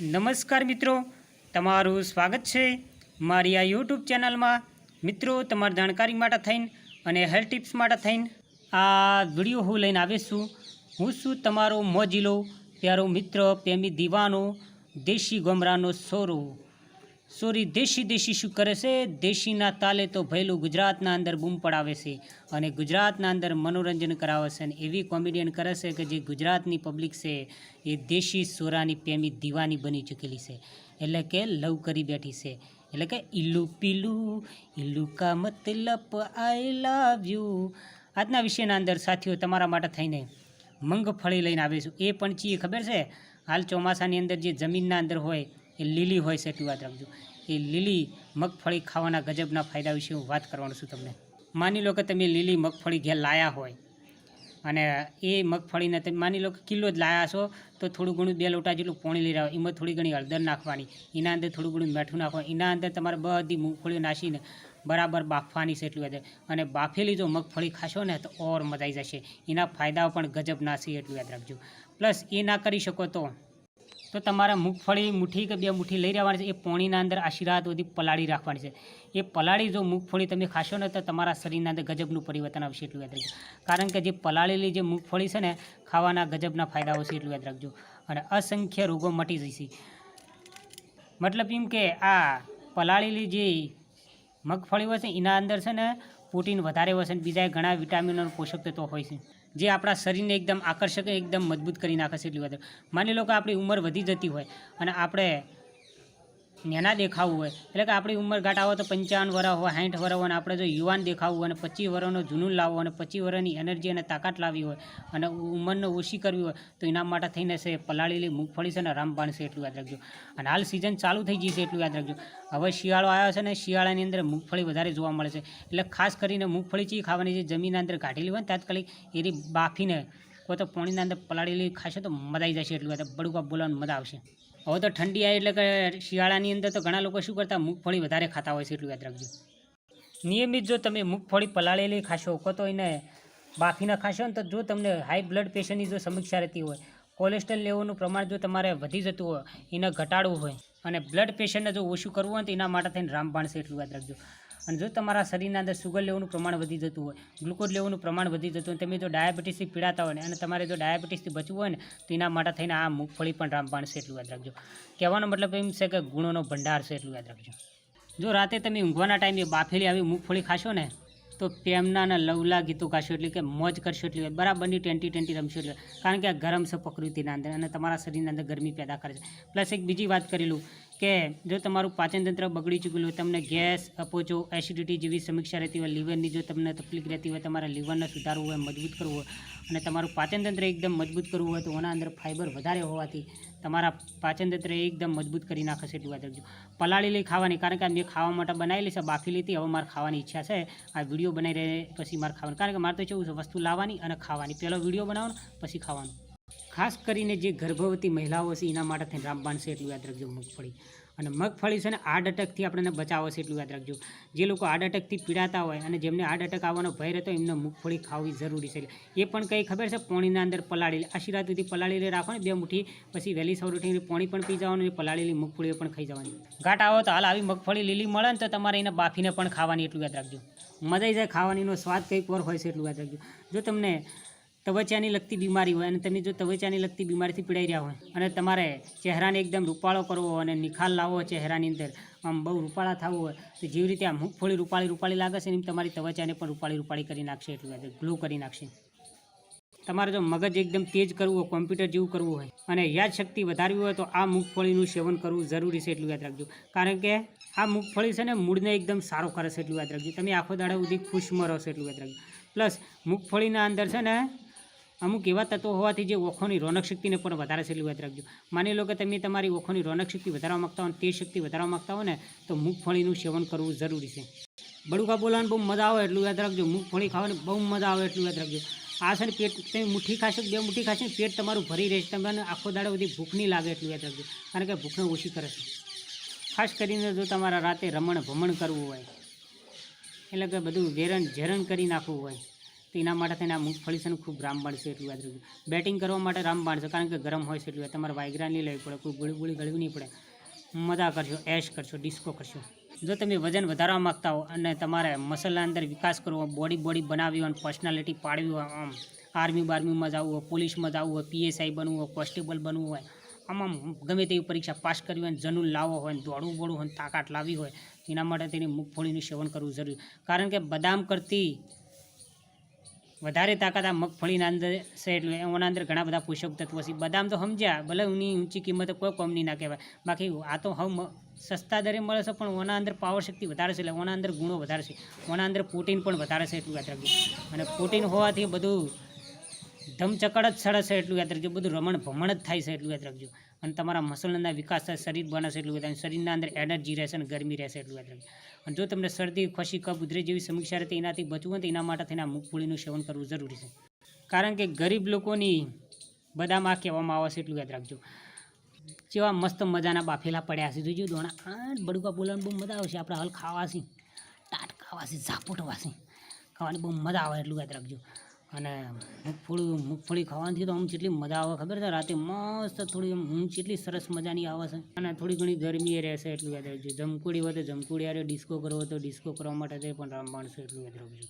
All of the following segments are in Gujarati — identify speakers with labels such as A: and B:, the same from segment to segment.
A: નમસ્કાર મિત્રો, તમારું સ્વાગત છે મારી આ યુટ્યુબ ચેનલમાં. મિત્રો, તમારી જાણકારી માટે થઈને અને હેલ્થ ટિપ્સ માટે થઈને આ વીડિયો હું લઈને આવીશ હું છું તમારો મોજીલો, પ્યારો મિત્ર, પ્રેમી દીવાનો, દેશી ગમરાનો સોરો. સોરી, દેશી દેશી શું કરે છે? દેશીના તાલે તો ભયલું ગુજરાતના અંદર બૂમ પડાવે છે અને ગુજરાતના અંદર મનોરંજન કરાવે છે અને એવી કોમેડિયન કરે છે કે જે ગુજરાતની પબ્લિક છે એ દેશી સોરાની પ્રેમી દીવાની બની ચૂકેલી છે. એટલે કે લવ કરી બેઠી છે. એટલે કે ઈલ્લુ પીલું ઇલ્લુ કા મતલબ આઈ લવ યુ. આજના વિષયના અંદર સાથીઓ તમારા માટે થઈને મગફળી લઈને આવે છું. એ પણ ચીએ ખબર છે? હાલ ચોમાસાની અંદર જે જમીનના અંદર હોય એ લીલી હોય છે, એટલી વાત રાખજો. એ લીલી મગફળી ખાવાના ગજબના ફાયદા વિશે હું વાત કરવાનું છું તમને. માની લો કે તમે લીલી મગફળી ઘેર લાયા હોય અને એ મગફળીને તમે માની લો કે કિલો જ લાયા છો, તો થોડું ઘણું બે લોટા જેટલું પોણી લઈ રહ્યા એમાં થોડી ઘણી હળદર નાખવાની. એના અંદર થોડું ઘણું મીઠું નાખવાનું. એના અંદર તમારે બધી મૂંગફળીઓ નાખીને બરાબર બાફવાની છે, એટલી વાત અને બાફેલી જો મગફળી ખાશો ને, તો ઓર મજા આવી જશે. એના ફાયદાઓ પણ ગજબ છે, એટલું યાદ રાખજો. પ્લસ એ ના કરી શકો તો તો તમારે મૂગફળી મુઠ્ઠી કે બે મુઠ્ઠી લઈ રહેવાની છે, એ પોણીના અંદર આશીર્વાદ બધી પલાળી રાખવાની છે. એ પલાળી જો મૂગફળી તમે ખાશો ને તો તમારા શરીરના અંદર ગજબનું પરિવર્તન આવશે એટલું યાદ રાખજો. કારણ કે જે પલાળેલી જે મૂગફળી છે ને, ખાવાના ગજબના ફાયદાઓ છે એટલું યાદ રાખજો. અને અસંખ્ય રોગો મટી જશે. મતલબ એમ કે આ પલાળેલી જે મગફળી હોય છે, એના અંદર છે ને પ્રોટીન વધારે હોય છે બીજા ઘણા વિટામિનો પોષક તત્વો હોય છે. જે આપણા શરીરને એકદમ આકર્ષક એકદમ મજબૂત કરી નાખે છે એટલી વધારે માની લો કે આપણી ઉંમર વધી જતી હોય અને આપણે નાના દેખાવું હોય. એટલે કે આપણી ઉંમર ઘાટ આવે તો પંચાવન વર્ષ હોય સાઠ વર્ષ હોય, અને આપણે જો યુવાન દેખાવું હોય, અને પચીસ વર્ષનો જૂનું લાવવું અને પચીસ વર્ષની એનર્જી અને તાકાત લાવવી હોય, અને ઉંમરને ઓછી કરવી હોય, તો એના માટે થઈને છે પલાળેલી મૂગફળી છે ને રામબાણ છે એટલું યાદ રાખજો. અને હાલ સિઝન ચાલુ થઈ છે એટલું યાદ રાખજો. હવે શિયાળો આવ્યો છે ને, શિયાળાની અંદર મૂગફળી વધારે જોવા મળે છે. એટલે ખાસ કરીને મૂગફળી ચી ખાવાની જે જમીનના અંદર કાઢેલી હોય ને, તાત્કાલિક એની બાફીને, કોઈ તો પાણીના અંદર પલાળેલી ખાશે તો મજા આવી જશે એટલું યાદ બળુકા બોલાવવાનું મજા આવશે. હવે તો ઠંડી આવી એટલે કે શિયાળાની અંદર તો ઘણા લોકો શું કરતા, મૂગફળી વધારે ખાતા હોય છે એટલું યાદ રાખજો. નિયમિત જો તમે મૂગફળી પલાળેલી ખાશો, કો તો એને બાફીને ખાશો ને તો જો તમને હાઈ બ્લડ પ્રેશરની જો સમીક્ષા રહેતી હોય કોલેસ્ટ્રોલ લેવલનું પ્રમાણ જો તમારે વધી જતું હોય, એને ઘટાડવું હોય, અને બ્લડ પ્રેશરને જો ઓછું કરવું હોય તો એના માટે થઈને રામબાણ છે એટલું યાદ રાખજો. અને જો તમારા શરીરના અંદર સુગર લેવાનું પ્રમાણ વધી જતું હોય ગ્લુકોઝ લેવાનું પ્રમાણ વધી જતું હોય, તમે જો ડાયાબિટીસથી પીડાતા હોય ને, અને તમારે જો ડાયાબિટીસથી બચવું હોય ને, તો એના માટે થઈને આ મગફળી પણ રામબાણ છે એટલું યાદ રાખજો. કહેવાનો મતલબ એમ છે કે ગુણોનો ભંડાર છે એટલું યાદ રાખજો. જો રાતે તમે ઊંઘવાના ટાઈમે બાફેલી આવી મગફળી ખાશો ને, તો પ્રેમના લવલા ગીતો ગાશો એટલે કે મોજ કરશો એટલે બરાબરની ટ્વેન્ટી ટ્વેન્ટી રમશો એટલે. કારણ કે આ ગરમ છે પ્રકૃતિના અંદર અને તમારા શરીરના અંદર ગરમી પેદા કરે છે. પ્લસ એક બીજી વાત કરેલું કે જો તમારું પાચનતંત્ર બગડી ચૂકેલું હોય, તમને ગેસ, અપોચો, એસિડિટી જેવી સમીક્ષા રહેતી હોય, લીવરની જો તમને તકલીફ રહેતી હોય, તમારા લીવરને સુધારવું હોય, મજબૂત કરવું હોય અને તમારું પાચનતંત્ર એકદમ મજબૂત કરવું હોય, તો એના અંદર ફાઇબર વધારે હોવાથી તમારા પાચનતંત્ર એકદમ મજબૂત કરી નાખશે એટલું વાત રાખજો. પલાળી લઈ ખાવાની, કારણ કે મેં ખાવા માટે બનાવેલી છે, બાફી લીધી, હવે મારે ખાવાની ઈચ્છા છે. આ વીડિયો બનાવી રહે પછી મારે ખાવાની. કારણ કે મારે તો છે, વસ્તુ લાવવાની અને ખાવાની. પહેલો વીડિયો બનાવવાનો, પછી ખાવાનું. ખાસ કરીને જે ગર્ભવતી મહિલાઓ છે એના માટે થઈને રામબાણ છે એટલું યાદ રાખજો, મગફળી. અને મગફળી છે ને હાર્ટ અટેકથી આપણને બચાવો છે એટલું યાદ રાખજો. જે લોકો હાર્ટ અટેકથી પીડાતા હોય અને જેમને હાર્ટ અટેક આવવાનો ભય રહેતો એમને મગફળી ખાવી જરૂરી છે. એ પણ કંઈ ખબર છે? પોણીના અંદર પલાળેલી આશીર્વાદ સુધી પલાળેલી રાખો ને, બે મુઠ્ઠી, પછી વહેલી સવાર ઉઠીને પોણી પણ પી જવાનું અને પલાળેલી મગફળીઓ પણ ખાઈ જવાની. ઘાટ આવો તો હાલ આવી મગફળી લીલી મળે ને, તો તમારે એને બાફીને પણ ખાવાની એટલું યાદ રાખજો. મજા જાય ખાવાનીનો સ્વાદ કંઈક વાર હોય છે એટલું યાદ રાખજો. જો તમને તવચાની લગતી બીમારી હોય અને તમે જો તવચાની લગતી બીમારીથી પીડાઈ રહ્યા હોય અને તમારે ચહેરાને એકદમ રૂપાળો કરવો અને નિખાલ લાવવો ચહેરાની અંદર, આમ બહુ રૂપાળા થવું હોય, તો જેવી રીતે આ મૂગફળી રૂપાળી રૂપાળી લાગે છે એમ તમારી ત્વચાને પણ રૂપાળી રૂપાળી કરી નાખશે, એટલે ગ્લો કરી નાખશે. તમારે જો મગજ એકદમ તેજ કરવું હોય, કોમ્પ્યુટર જેવું કરવું હોય અને યાદશક્તિ વધારવી હોય તો આ મૂગફળીનું સેવન કરવું જરૂરી છે, એટલું યાદ રાખજો. કારણ કે આ મૂગફળી છે ને મૂળને એકદમ સારો કરે છે, એટલું યાદ રાખજો. તમે આખો દાડા સુધી ખુશમાં રહો છો, એટલું યાદ રાખજો. પ્લસ મૂગફળીના અંદર છે ને અમુક એવા તત્વો હોવાથી જે ઓખોની રોનક શક્તિને પણ વધારે છે એટલું યાદ રાખજો. માની લો કે તમે તમારી ઓખોની રોનક શક્તિ વધારવા માગતા હો તે શક્તિ વધારવા માગતા હો ને, તો મૂગફળીનું સેવન કરવું જરૂરી છે. બડુકા બોલવાનું બહુ મજા આવે એટલું યાદ રાખજો. મૂગફળી ખાવાની બહુ મજા આવે એટલું યાદ રાખજો. આ છે ને પેટ, તમે મુઠ્ઠી ખાશો બે મુઠ્ઠી ખાશો ને પેટ તમારું ભરી રહેશે. તમને આખો દાડો બધી ભૂખ નહીં લાગે એટલું યાદ રાખજો. કારણ કે ભૂખને ઓછી કરે છે. ખાસ કરીને જો તમારા રાતે રમણ ભમણ કરવું હોય, એટલે કે બધું વેરણ ઝેરણ કરી નાખવું હોય તો તો એના માટે થઈને આ મગફળી છે ને ખૂબ રામ છે એટલું યાદ રાખજો. બેટિંગ કરવા માટે રામ છે, કારણ કે ગરમ હોય છે એટલું તમારે વાયગ્રા નહીં લેવી પડે, કોઈ ગોળી ગોળી ગળવી નહીં પડે. મજા કરશો એશ કરશો ડિસ્કો કરશો જો તમે વજન વધારવા માગતા હો અને તમારે મસલના અંદર વિકાસ કરવો બોડી બોડી બનાવવી હોય પર્સનાલિટી પાડવી હોય, આમ આર્મી બાર્મીમાં જવું હોય પોલીસમાં જવું હોય પીએસઆઈ બનવું હોય કોન્સ્ટેબલ બનવું હોય, આમ ગમે તેવી પરીક્ષા પાસ કરવી હોય જનૂન લાવવો હોય દોડવું બોડવું હોય તાકાત લાવવી હોય એના માટે તેની મગફળીનું સેવન કરવું જરૂરી. કારણ કે બદામ કરતી વધારે તાકાત આ મગફળીના અંદર છે એટલે એના અંદર ઘણા બધા પોષક તત્વો છે. બદામ તો સમજ્યા, ભલે એની ઊંચી કિંમત કોઈ કંપની ના કહેવાય. બાકી આ તો હવે સસ્તા દરે મળે છે, પણ ઓના અંદર પાવર શક્તિ વધારે છે એટલે ઓના અંદર ગુણો વધારે છે. ઓના અંદર પ્રોટીન પણ વધારે છે એટલું યાદ રાખજો. અને પ્રોટીન હોવાથી બધું ધમચકડ જ સડે છે એટલું યાદ રાખજો. બધું રમણ ભમણ જ થાય છે એટલું યાદ રાખજો. અને તમારા મસલના વિકાસ થાય, શરીર બનાવશે એટલું વધારે. શરીરના અંદર એનર્જી રહેશે અને ગરમી રહેશે એટલું વધારે. અને જો તમને શરદી, ખસી, કફ ઉધરે જેવી સમીક્ષા રહે તો એનાથી બચવું હોય તો એના માટે થઈને આ મૂગફળીનું સેવન કરવું જરૂરી છે. કારણ કે ગરીબ લોકોની બદામ કહેવામાં આવે છે એટલું યાદ રાખજો. જેવા મસ્ત મજાના બાફેલા પડ્યા છે. જોજો દોણા. આઠ બડુકા બોલવાની બહુ મજા આવશે. આપણે હાલ ખાવાશી ટાટ ખાવાશી ઝાપોટવાથી ખાવાની બહુ મજા આવે એટલું યાદ રાખજો. અને મગફળી મગફળી ખાવાથી તો આમ જેટલી મજા આવે, ખબર છે? રાતે મસ્ત થોડી ઊંઘ કેટલી સરસ મજાની આવે છે. અને થોડી ઘણી ગરમી રહેશે એટલું યાદ રાખજો. જમકુડી હોય તો જમકુડી આરે ડિસ્કો કરવો તો ડિસ્કો કરવા માટે તે પણ રામબાણ છે એટલું યાદ રાખજો.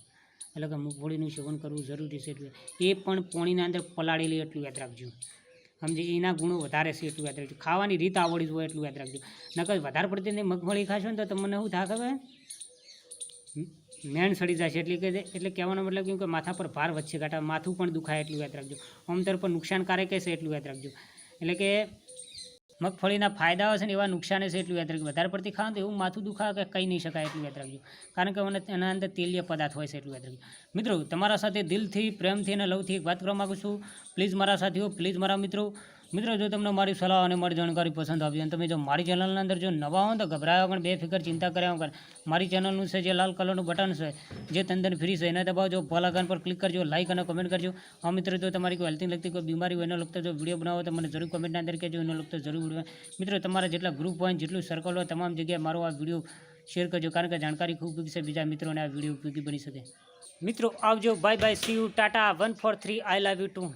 A: એટલે કે મગફળીનું સેવન કરવું જરૂરી છે એટલું એ પણ પોણીના અંદર પલાળેલી એટલું યાદ રાખજો. સમજી એના ગુણો વધારે છે એટલું યાદ રાખજો. ખાવાની રીત આવડી હોય એટલું યાદ રાખજો. નકર વધારે પડતી મગફળી ખાશો ને તો તમને શું થાય ખબર મેણ સડી જશે એટલે કે એટલે કહેવાનો મતલબ કેમ કે માથા પર ભાર વધશે ઘાટા માથું પણ દુખાય એટલું યાદ રાખજો. ઓમતર પર નુકસાનકારક હશે એટલું યાદ રાખજો. એટલે કે મગફળીના ફાયદાઓ છે ને એવા નુકસાન છે એટલું યાદ રાખજો. વધારે પડતી ખાવ તો એવું માથું દુખાવે કે કહી નહીં શકાય એટલું યાદ રાખજો. કારણ કે મને એના અંદર તેલીય પદાર્થ હોય છે એટલું યાદ રાખજો. મિત્રો, તમારા સાથે દિલથી, પ્રેમથી અને લવથી એક વાત કરવા માગું છું. પ્લીઝ મારા સાથીઓ, પ્લીઝ મારા મિત્રો મિત્રો, જો તમને મારી સલાહ અને મારી જાણકારી પસંદ આવી અને તમે જો મારી ચેનલના અંદર જો નવા હો તો ગભરાયા વગર બે ફિકર ચિંતા કર્યા વગર મારી ચેનલનું છે જે લાલ કલરનું બટન છે, જે તંદન ફ્રી છે, એને દબાવજો ભલાગન પર ક્લિક કરજો લાઇક અને કમેન્ટ કરજો. હા મિત્રો, જો તમારી કોઈ હેલ્થની લગતી કોઈ બીમારી હોય, એનો લગતો જો વીડિયો બનાવો તો મને જરૂર કમેન્ટના અંદર કહેજો, એનો લગતો જરૂર મિત્રો, તમારા જેટલા ગ્રુપ હોય જેટલું સર્કલ હોય, તમામ જગ્યાએ મારો આ વીડિયો શેર કરજો, કારણ કે જાણકારી ખૂબ ઉપયોગી છે, બીજા મિત્રોને આ વીડિયો ઉપયોગી બની શકે. મિત્રો, આવજો. Bye bye see you tata one four three I love you too